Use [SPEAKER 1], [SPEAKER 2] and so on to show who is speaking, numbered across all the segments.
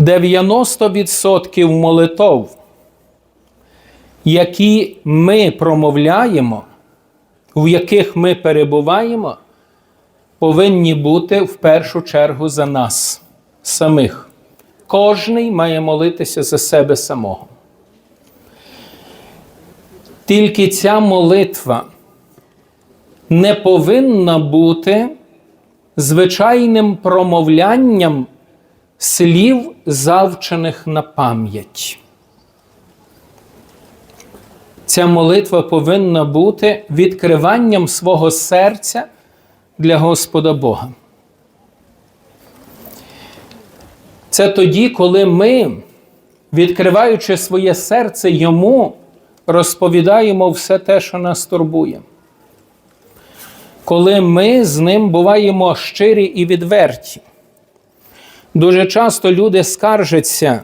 [SPEAKER 1] 90% молитов, які ми промовляємо, в яких ми перебуваємо, повинні бути в першу чергу за нас самих. Кожний має молитися за себе самого. Тільки ця молитва не повинна бути звичайним промовлянням слів, завчених на пам'ять. Ця молитва повинна бути відкриванням свого серця для Господа Бога. Це тоді, коли ми, відкриваючи своє серце Йому, розповідаємо все те, що нас турбує. Коли ми з ним буваємо щирі і відверті. Дуже часто люди скаржаться,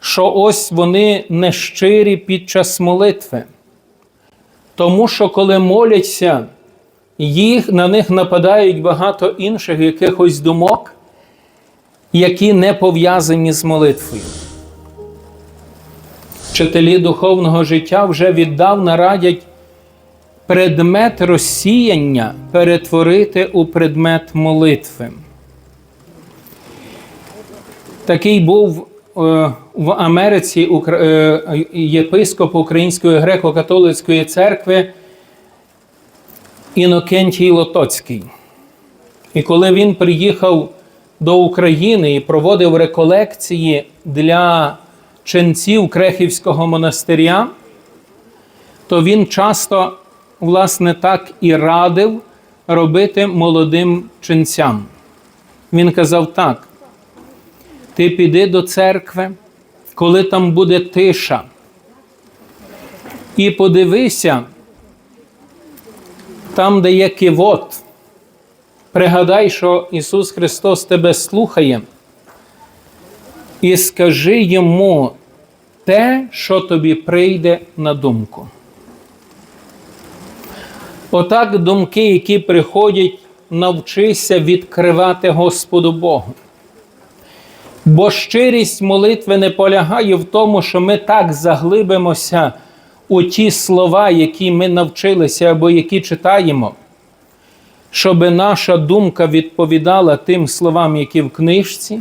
[SPEAKER 1] що ось вони нещирі під час молитви. Тому що коли моляться, їх, на них нападають багато інших якихось думок, які не пов'язані з молитвою. Вчителі духовного життя вже віддавна радять предмет розсіяння перетворити у предмет молитви. Такий був е, в Америці е, єпископ Української греко-католицької церкви Інокентій Лотоцький. І коли він приїхав до України і проводив реколекції для ченців Крехівського монастиря, то він часто, власне, так і радив робити молодим ченцям. Він казав так: ти піди до церкви, коли там буде тиша, і подивися, там, де є кивот, пригадай, що Ісус Христос тебе слухає, і скажи йому те, що тобі прийде на думку. Отак думки, які приходять, навчися відкривати Господу Богу. Бо щирість молитви не полягає в тому, що ми так заглибимося у ті слова, які ми навчилися або які читаємо, щоб наша думка відповідала тим словам, які в книжці.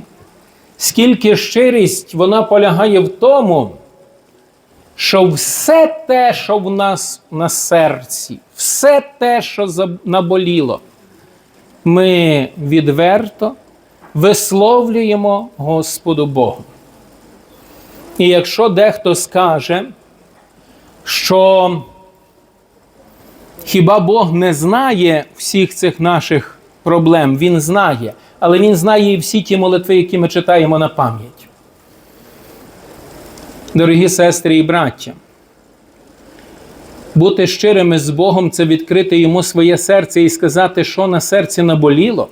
[SPEAKER 1] Скільки щирість вона полягає в тому, що все те, що в нас на серці, все те, що наболіло, ми відверто висловлюємо Господу Богу. І якщо дехто скаже, що хіба Бог не знає всіх цих наших проблем, Він знає, але Він знає і всі ті молитви, які ми читаємо на пам'ять. Дорогі сестри і браття, бути щирими з Богом це відкрити йому своє серце і сказати, що на серці наболіло.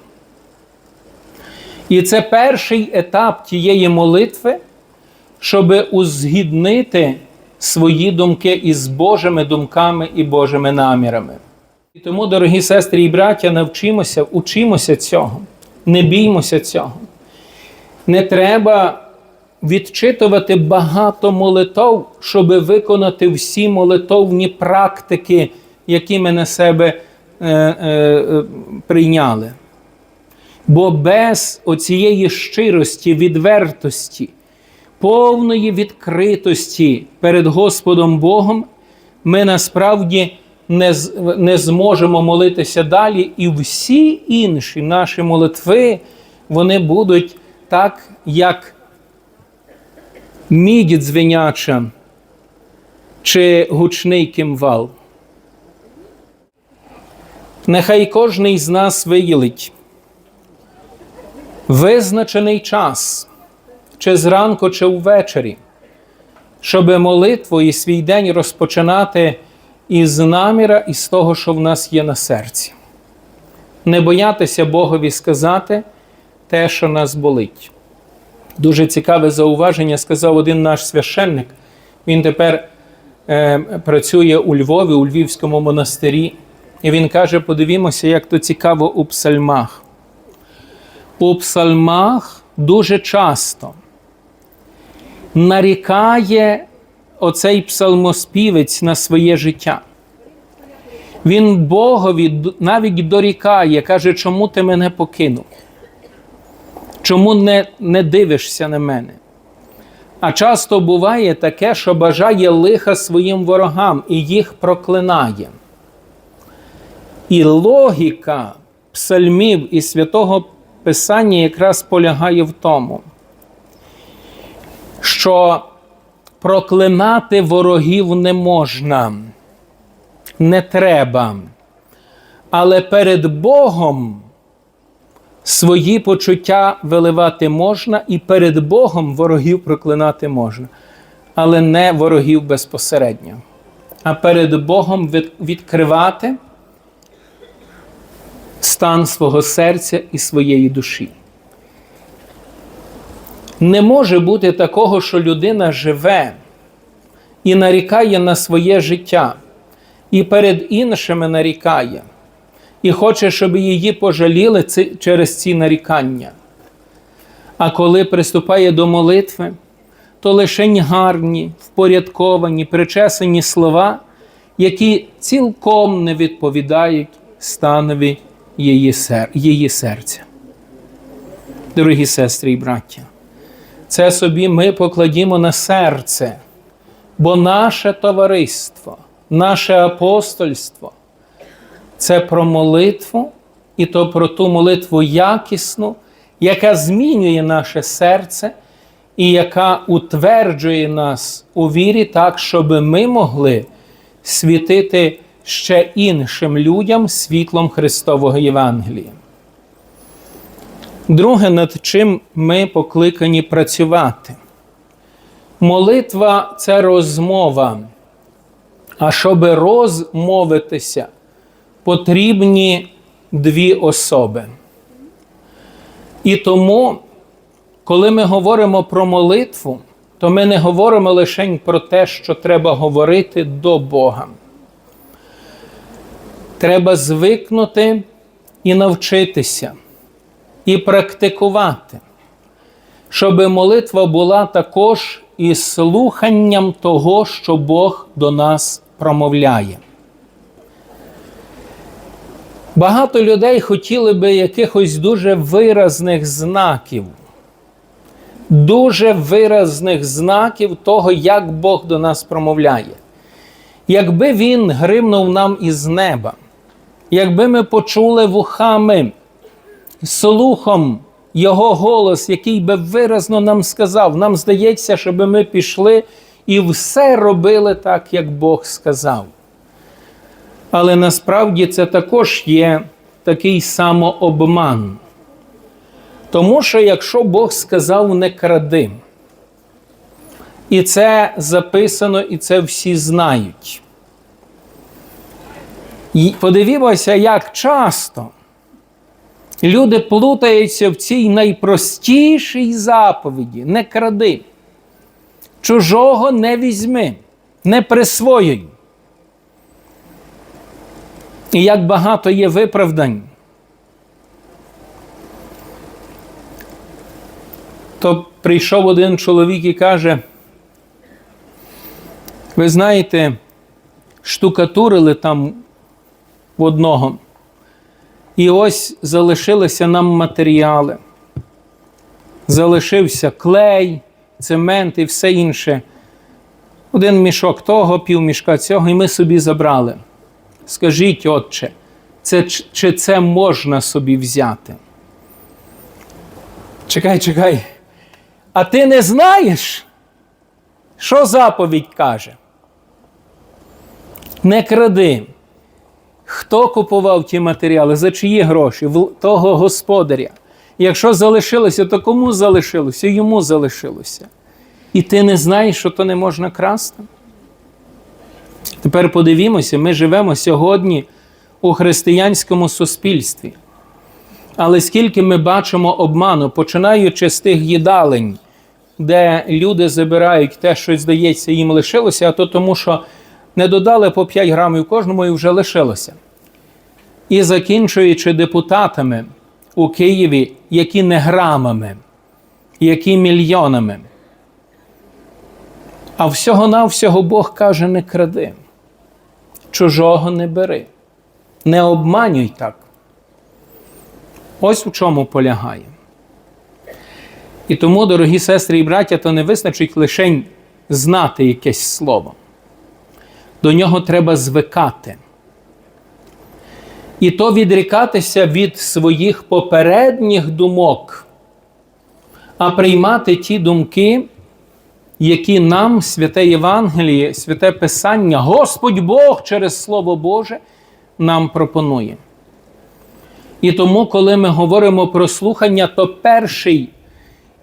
[SPEAKER 1] І це перший етап тієї молитви, щоб узгіднити свої думки із Божими думками і Божими намірами. І тому, дорогі сестри і браття, навчимося, учимося цього, не біймося цього. Не треба відчитувати багато молитов, щоб виконати всі молитовні практики, які ми на себе е, е, е, прийняли. Бо без оцієї щирості, відвертості, повної відкритості перед Господом Богом, ми насправді не, не зможемо молитися далі, і всі інші наші молитви вони будуть так, як мідь дзвеняча чи гучний кимвал. Нехай кожний з нас виїлить визначений час, чи зранку, чи ввечері, щоб молитву і свій день розпочинати із наміра, із того, що в нас є на серці. Не боятися Богові сказати те, що нас болить. Дуже цікаве зауваження сказав один наш священник. Він тепер е, працює у Львові, у Львівському монастирі. І він каже: подивімося, як то цікаво у псальмах. У псалмах дуже часто нарікає оцей псалмоспівець на своє життя. Він Богові навіть дорікає, каже, чому ти мене покинув? Чому не, не дивишся на мене? А часто буває таке, що бажає лиха своїм ворогам і їх проклинає. І логіка псальмів і святого Писання якраз полягає в тому, що проклинати ворогів не можна, не треба. Але перед Богом свої почуття виливати можна, і перед Богом ворогів проклинати можна, але не ворогів безпосередньо. А перед Богом відкривати стан свого серця і своєї душі. Не може бути такого, що людина живе і нарікає на своє життя, і перед іншими нарікає, і хоче, щоб її пожаліли через ці нарікання. А коли приступає до молитви, то лише гарні, впорядковані, причесані слова, які цілком не відповідають станові її, сер- її серця. Дорогі сестри і браття, це собі ми покладімо на серце, бо наше товариство, наше апостольство це про молитву, і то про ту молитву якісну, яка змінює наше серце і яка утверджує нас у вірі так, щоб ми могли світити ще іншим людям світлом Христового Євангелія. Друге, над чим ми покликані працювати. Молитва це розмова. А щоб розмовитися, потрібні дві особи. І тому, коли ми говоримо про молитву, то ми не говоримо лише про те, що треба говорити до Бога. Треба звикнути і навчитися, і практикувати, щоб молитва була також і слуханням того, що Бог до нас промовляє. Багато людей хотіли би якихось дуже виразних знаків, дуже виразних знаків того, як Бог до нас промовляє. Якби Він гримнув нам із неба, якби ми почули вухами, слухом Його голос, який би виразно нам сказав, нам здається, щоб ми пішли і все робили так, як Бог сказав. Але насправді це також є такий самообман. Тому що якщо Бог сказав не кради, і це записано, і це всі знають. І подивімося, як часто люди плутаються в цій найпростішій заповіді: не кради, чужого не візьми, не присвоюй. І як багато є виправдань. То прийшов один чоловік і каже: ви знаєте, штукатурили там в одного. І ось залишилися нам матеріали. Залишився клей, цемент і все інше. Один мішок того, півмішка цього, і ми собі забрали. Скажіть, отче, це, чи це можна собі взяти? Чекай, чекай. А ти не знаєш, що заповідь каже? Не кради. Хто купував ті матеріали? За чиї гроші? В того господаря. Якщо залишилося, то кому залишилося? Йому залишилося. І ти не знаєш, що то не можна красти? Тепер подивімося, ми живемо сьогодні у християнському суспільстві. Але скільки ми бачимо обману, починаючи з тих їдалень, де люди забирають те, що здається, їм лишилося, а то тому, що не додали по 5 грамів кожному і вже лишилося. І закінчуючи депутатами у Києві, які не грамами, які мільйонами. А всього-навсього Бог каже: не кради, чужого не бери, не обманюй так. Ось в чому полягає. І тому, дорогі сестри і браття, то не вистачить лише знати якесь слово. До нього треба звикати. І то відрікатися від своїх попередніх думок, а приймати ті думки, які нам святе Євангеліє, святе Писання, Господь Бог через Слово Боже нам пропонує. І тому, коли ми говоримо про слухання, то перший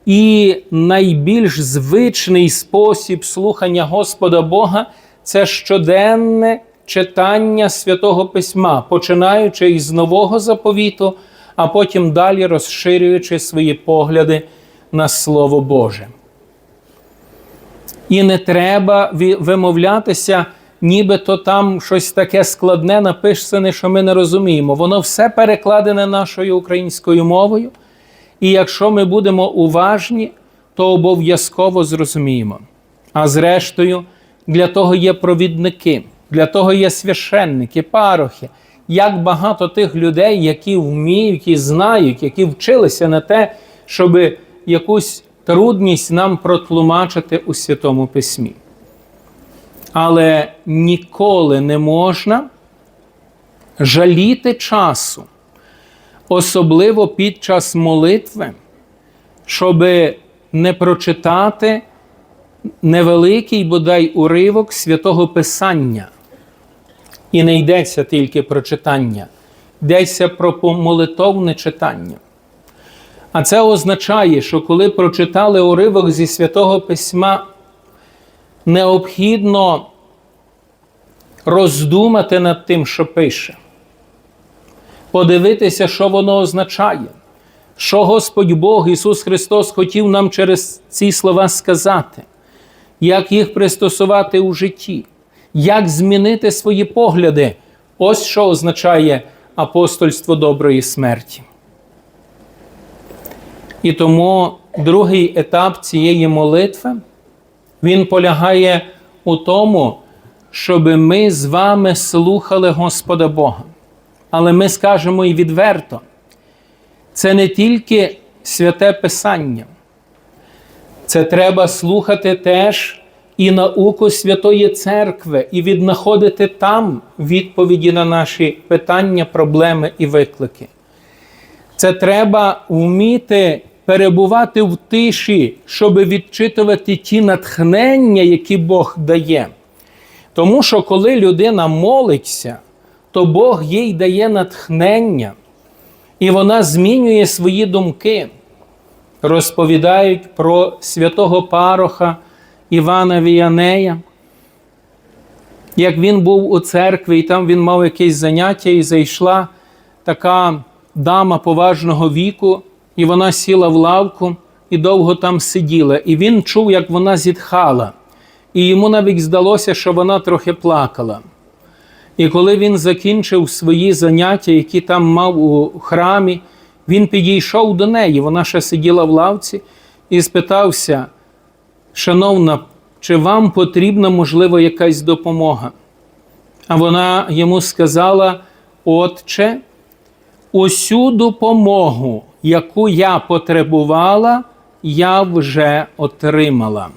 [SPEAKER 1] і найбільш звичний спосіб слухання Господа Бога це щоденне читання святого Письма, починаючи із Нового заповіту, а потім далі розширюючи свої погляди на Слово Боже. І не треба вимовлятися, нібито там щось таке складне написане, що ми не розуміємо. Воно все перекладене нашою українською мовою. І якщо ми будемо уважні, то обов'язково зрозуміємо. А зрештою, для того є провідники, для того є священники, парохи. Як багато тих людей, які вміють і знають, які вчилися на те, щоб якусь трудність нам протлумачити у Святому Письмі. Але ніколи не можна жаліти часу, особливо під час молитви, щоб не прочитати невеликий бодай уривок святого Писання. І не йдеться тільки про читання, йдеться про молитовне читання. А це означає, що коли прочитали уривок зі святого Письма, необхідно роздумати над тим, що пише, подивитися, що воно означає, що Господь Бог Ісус Христос хотів нам через ці слова сказати, як їх пристосувати у житті, як змінити свої погляди. Ось що означає апостольство доброї смерті. І тому другий етап цієї молитви він полягає у тому, щоб ми з вами слухали Господа Бога. Але ми скажемо і відверто, це не тільки святе Писання, це треба слухати теж і науку Святої Церкви, і віднаходити там відповіді на наші питання, проблеми і виклики. Це треба вміти перебувати в тиші, щоб відчитувати ті натхнення, які Бог дає. Тому що коли людина молиться, то Бог їй дає натхнення, і вона змінює свої думки. Розповідають про святого пароха Івана Віянея. Як він був у церкві, і там він мав якесь заняття, і зайшла така дама поважного віку, і вона сіла в лавку і довго там сиділа. І він чув, як вона зітхала. І йому навіть здалося, що вона трохи плакала. І коли він закінчив свої заняття, які там мав у храмі, він підійшов до неї, вона ще сиділа в лавці, і спитався: Шановна, чи вам потрібна, можливо, якась допомога? А вона йому сказала: Отче, усю допомогу, яку я потребувала, я вже отримала.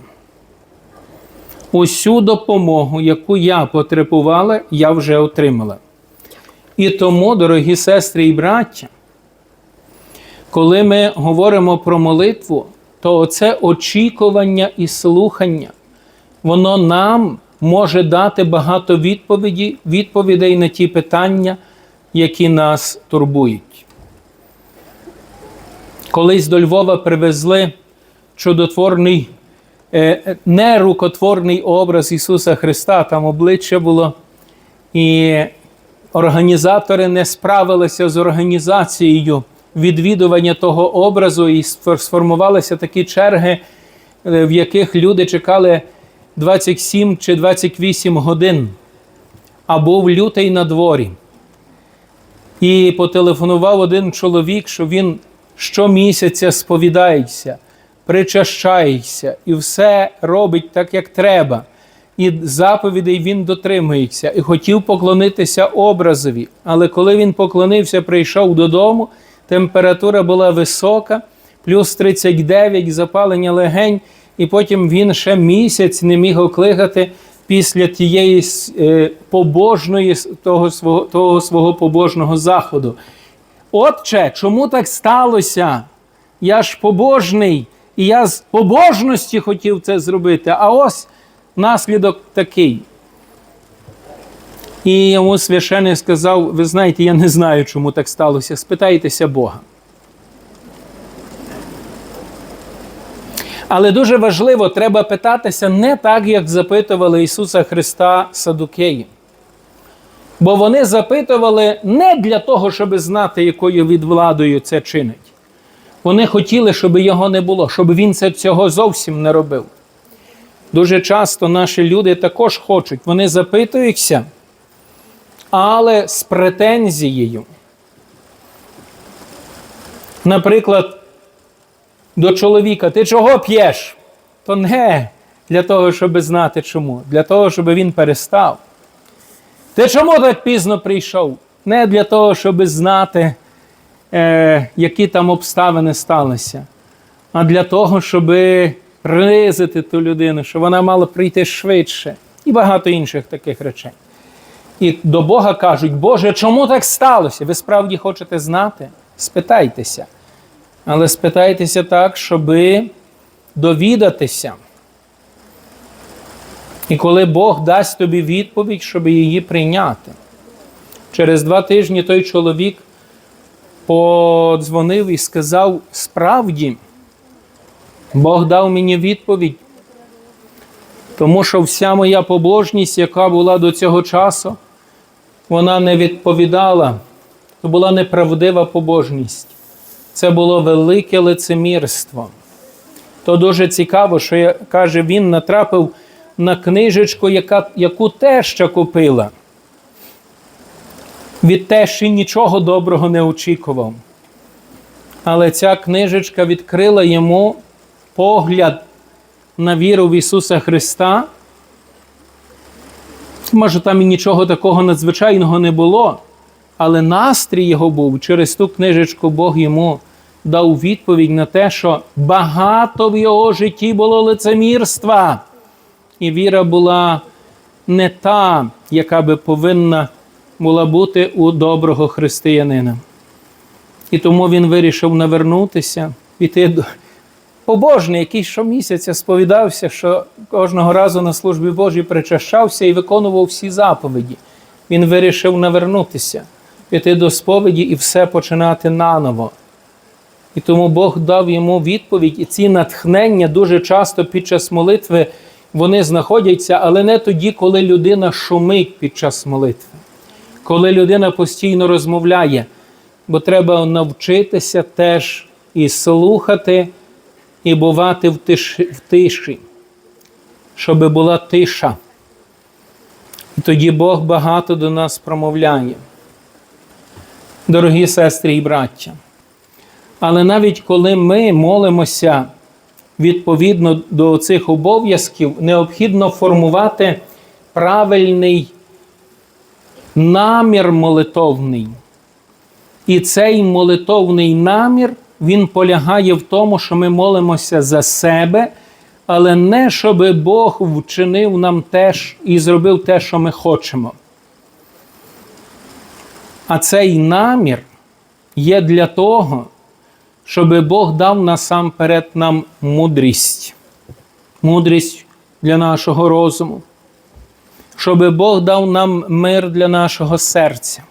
[SPEAKER 1] Усю допомогу, яку я потребувала, я вже отримала. І тому, дорогі сестри і браття, коли ми говоримо про молитву, то це очікування і слухання, воно нам може дати багато відповідей, відповідей на ті питання, які нас турбують. Колись до Львова привезли чудотворний, нерукотворний образ Ісуса Христа, там обличчя було. І організатори не справилися з організацією відвідування того образу, і сформувалися такі черги, в яких люди чекали 27 чи 28 годин, а був лютий на дворі. І потелефонував один чоловік, що він щомісяця сповідається причащається і все робить так, як треба, і заповідей він дотримується, і хотів поклонитися образові. Але коли він поклонився, прийшов додому, температура була висока, плюс 39 запалення легень, і потім він ще місяць не міг оклигати після тієї е, побожної того свого, того свого побожного заходу. Отче, чому так сталося? Я ж побожний, і я з побожності хотів це зробити. А ось наслідок такий. І йому священик сказав: ви знаєте, я не знаю, чому так сталося. Спитайтеся Бога. Але дуже важливо, треба питатися не так, як запитували Ісуса Христа Садукеї. Бо вони запитували не для того, щоб знати, якою відвладою це чинить. Вони хотіли, щоб його не було, щоб він це цього зовсім не робив. Дуже часто наші люди також хочуть, вони запитуються, але з претензією. Наприклад, до чоловіка, ти чого п'єш? То не для того, щоб знати чому, для того, щоб він перестав. Ти чому так пізно прийшов? Не для того, щоб знати, е, які там обставини сталися, а для того, щоб принизити ту людину, щоб вона мала прийти швидше і багато інших таких речей. І до Бога кажуть, Боже, чому так сталося? Ви справді хочете знати? Спитайтеся. Але спитайтеся так, щоб довідатися. І коли Бог дасть тобі відповідь, щоб її прийняти. Через два тижні той чоловік подзвонив і сказав: справді, Бог дав мені відповідь, тому що вся моя побожність, яка була до цього часу, вона не відповідала. Це була неправдива побожність. Це було велике лицемірство. То дуже цікаво, що каже, він натрапив на книжечку, яка, яку теща купила. Від тещі нічого доброго не очікував. Але ця книжечка відкрила йому погляд на віру в Ісуса Христа. Може, там і нічого такого надзвичайного не було, але настрій його був через ту книжечку Бог йому дав відповідь на те, що багато в його житті було лицемірства. І віра була не та, яка би повинна була бути у доброго християнина. І тому він вирішив навернутися, піти побожний, який щомісяця сповідався, що кожного разу на службі Божій причащався і виконував всі заповіді. Він вирішив навернутися, піти до сповіді і все починати наново. І тому Бог дав йому відповідь, і ці натхнення дуже часто під час молитви вони знаходяться, але не тоді, коли людина шумить під час молитви, коли людина постійно розмовляє, бо треба навчитися теж і слухати, і бувати в тиші, в тиші щоб була тиша. І тоді Бог багато до нас промовляє. Дорогі сестри і браття. Але навіть коли ми молимося відповідно до цих обов'язків, необхідно формувати правильний намір молитовний. І цей молитовний намір, він полягає в тому, що ми молимося за себе, але не щоб Бог вчинив нам теж і зробив те, що ми хочемо. А цей намір є для того, щоб Бог дав насамперед нам мудрість, мудрість для нашого розуму, щоб Бог дав нам мир для нашого серця,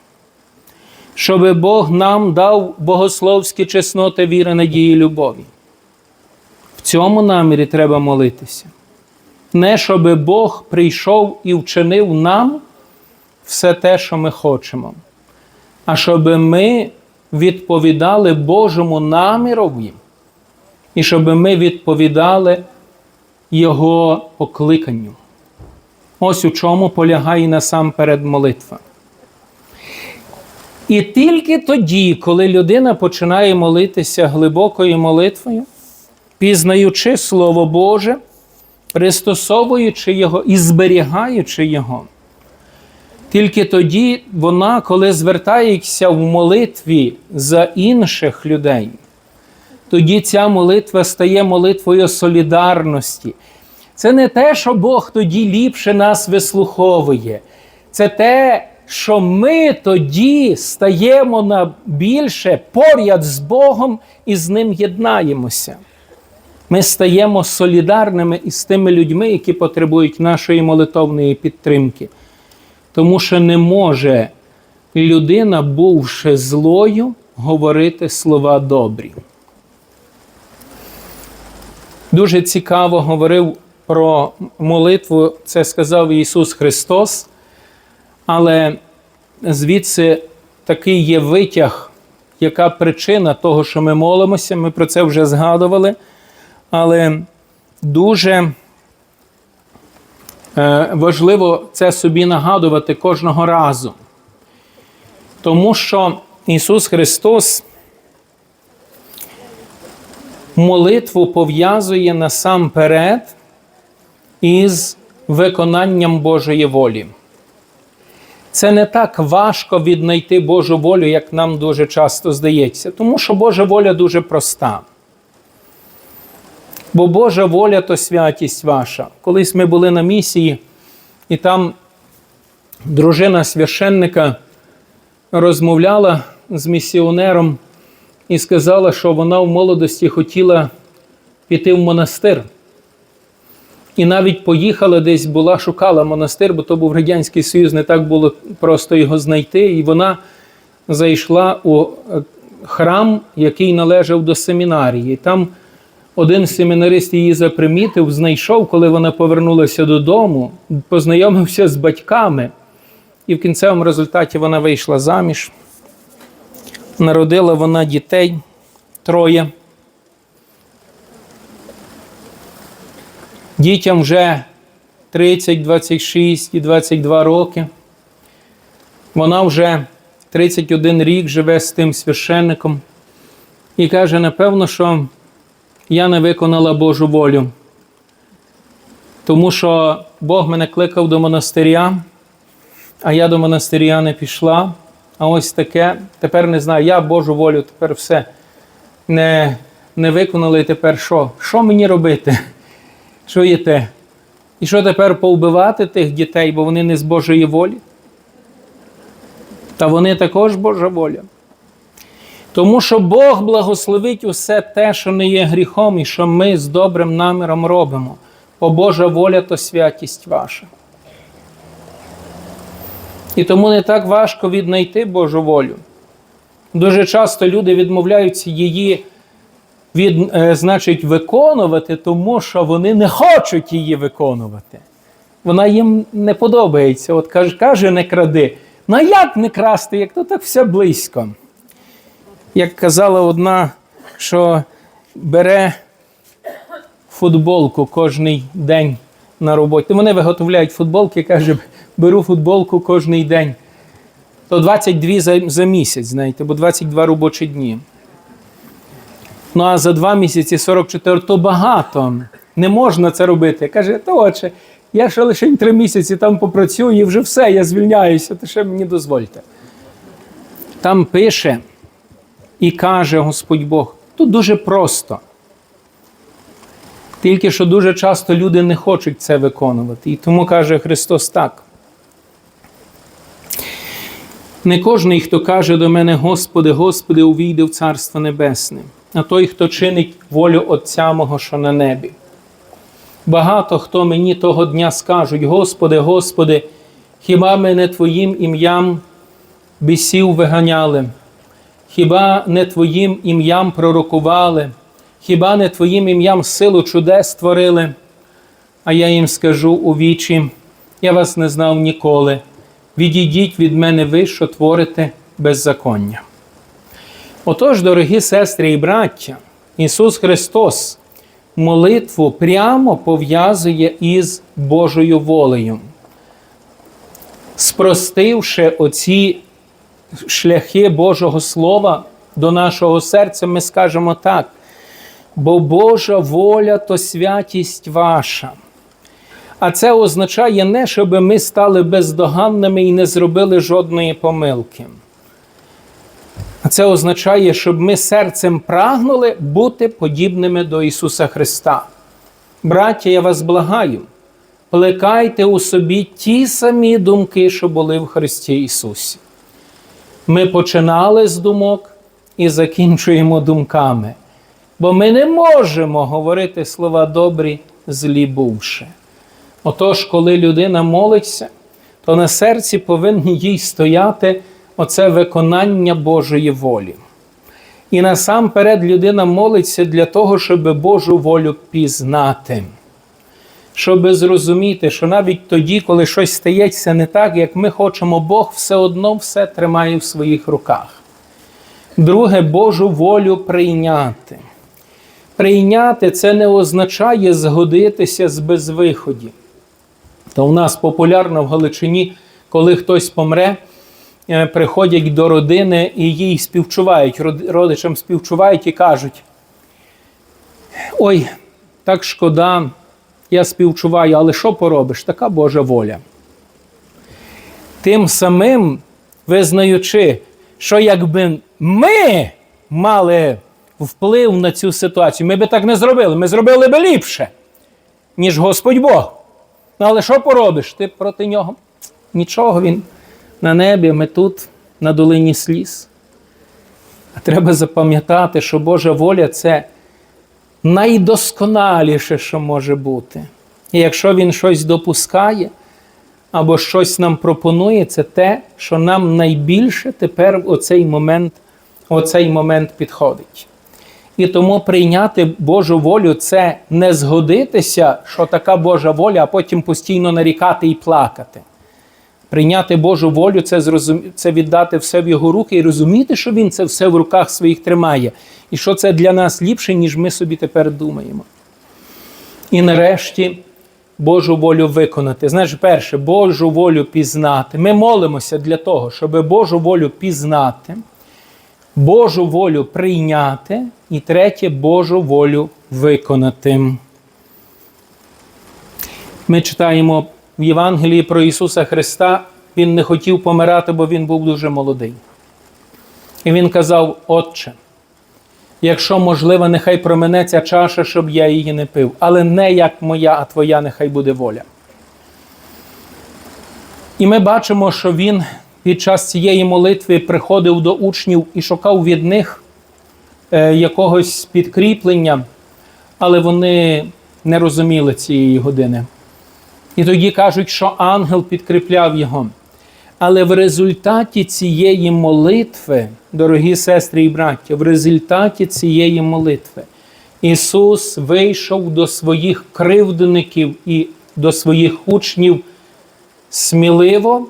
[SPEAKER 1] щоб Бог нам дав богословські чесноти віри, надії, любові. В цьому намірі треба молитися. Не щоб Бог прийшов і вчинив нам все те, що ми хочемо, а щоб ми відповідали Божому намірові, і щоб ми відповідали Його покликанню. Ось у чому полягає насамперед молитва. І тільки тоді, коли людина починає молитися глибокою молитвою, пізнаючи Слово Боже, пристосовуючи його і зберігаючи його. Тільки тоді вона, коли звертається в молитві за інших людей, тоді ця молитва стає молитвою солідарності. Це не те, що Бог тоді ліпше нас вислуховує. Це те, що ми тоді стаємо на більше поряд з Богом і з Ним єднаємося. Ми стаємо солідарними із тими людьми, які потребують нашої молитовної підтримки. Тому що не може людина, бувши злою, говорити слова добрі. Дуже цікаво говорив про молитву, це сказав Ісус Христос, але звідси такий є витяг, яка причина того, що ми молимося, ми про це вже згадували, але дуже е, важливо це собі нагадувати кожного разу. Тому що Ісус Христос молитву пов'язує насамперед із виконанням Божої волі. Це не так важко віднайти Божу волю, як нам дуже часто здається, тому що Божа воля дуже проста. Бо Божа воля то святість ваша. Колись ми були на місії, і там дружина священника розмовляла з місіонером і сказала, що вона в молодості хотіла піти в монастир. І навіть поїхала десь була, шукала монастир, бо то був Радянський Союз, не так було просто його знайти. І вона зайшла у е, храм, який належав до семінарії. Там один семінарист її запримітив, знайшов, коли вона повернулася додому, познайомився з батьками. І в кінцевому результаті вона вийшла заміж. Народила вона дітей троє. Дітям вже 30, 26 і 22 роки. Вона вже 31 рік живе з тим священником і каже: напевно, що я не виконала Божу волю, тому що Бог мене кликав до монастиря, а я до монастиря не пішла. А ось таке, тепер не знаю, я Божу волю, тепер все не не виконала, і тепер що? Що мені робити? Чуєте? І що тепер повбивати тих дітей, бо вони не з Божої волі? Та вони також Божа воля. Тому що Бог благословить усе те, що не є гріхом, і що ми з добрим наміром робимо. Бо Божа воля то святість ваша. І тому не так важко віднайти Божу волю. Дуже часто люди відмовляються її від, е, значить, виконувати, тому що вони не хочуть її виконувати. Вона їм не подобається. От каже, каже не кради. Ну а як не красти, як то так все близько? Як казала одна, що бере футболку кожний день на роботі. Вони виготовляють футболки, каже, беру футболку кожний день. То 22 за, за місяць, знаєте, бо 22 робочі дні. Ну а за два місяці 44 то багато. Не можна це робити. Каже, то отче, я ще лише три місяці там попрацюю і вже все, я звільняюся, то ще мені дозвольте. Там пише і каже Господь Бог, тут дуже просто. Тільки що дуже часто люди не хочуть це виконувати. І тому каже Христос так. Не кожний, хто каже до мене, Господи, Господи, увійде в Царство Небесне, а той, хто чинить волю Отця мого, що на небі. Багато хто мені того дня скажуть, Господи, Господи, хіба ми не Твоїм ім'ям бісів виганяли, хіба не Твоїм ім'ям пророкували, хіба не Твоїм ім'ям силу чудес створили? А я їм скажу у вічі, я вас не знав ніколи. Відійдіть від мене ви, що творите беззаконня. Отож, дорогі сестри і браття, Ісус Христос молитву прямо пов'язує із Божою волею, спростивши оці шляхи Божого Слова до нашого серця, ми скажемо так. бо Божа воля то святість ваша. А це означає не, щоб ми стали бездоганними і не зробили жодної помилки. Це означає, щоб ми серцем прагнули бути подібними до Ісуса Христа. Браття, я вас благаю, плекайте у собі ті самі думки, що були в Христі Ісусі. Ми починали з думок і закінчуємо думками, бо ми не можемо говорити слова добрі, злі бувши. Отож, коли людина молиться, то на серці повинні їй стояти оце виконання Божої волі. І насамперед людина молиться для того, щоб Божу волю пізнати, щоб зрозуміти, що навіть тоді, коли щось стається не так, як ми хочемо, Бог все одно все тримає в своїх руках. Друге, Божу волю прийняти. Прийняти це не означає згодитися з безвиході. То в нас популярно в Галичині, коли хтось помре, приходять до родини і їй співчувають, родичам співчувають і кажуть: ой, так шкода, я співчуваю, але що поробиш? Така Божа воля. Тим самим визнаючи, що якби ми мали вплив на цю ситуацію, ми би так не зробили. Ми зробили би ліпше, ніж Господь Бог. Ну, але що поробиш? Ти проти нього? Нічого він на небі, ми тут, на долині сліз. А треба запам'ятати, що Божа воля це найдосконаліше, що може бути. І якщо він щось допускає або щось нам пропонує, це те, що нам найбільше тепер в оцей момент, оцей момент підходить. І тому прийняти Божу волю це не згодитися, що така Божа воля, а потім постійно нарікати і плакати. Прийняти Божу волю це, зрозум... це віддати все в його руки і розуміти, що він це все в руках своїх тримає, і що це для нас ліпше, ніж ми собі тепер думаємо. І нарешті Божу волю виконати. Знаєш, перше, Божу волю пізнати. Ми молимося для того, щоб Божу волю пізнати. Божу волю прийняти, і третє Божу волю виконати. Ми читаємо в Євангелії про Ісуса Христа. Він не хотів помирати, бо Він був дуже молодий. І Він казав: Отче, якщо можливо, нехай променеться чаша, щоб я її не пив, але не як моя, а твоя, нехай буде воля. І ми бачимо, що він під час цієї молитви приходив до учнів і шукав від них е, якогось підкріплення, але вони не розуміли цієї години. І тоді кажуть, що ангел підкріпляв його. Але в результаті цієї молитви, дорогі сестри і браття, в результаті цієї молитви Ісус вийшов до своїх кривдників і до своїх учнів сміливо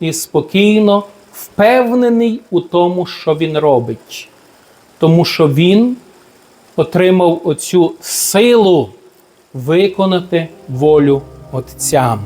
[SPEAKER 1] і спокійно, впевнений у тому, що Він робить. Тому що Він отримав оцю силу виконати волю Отця.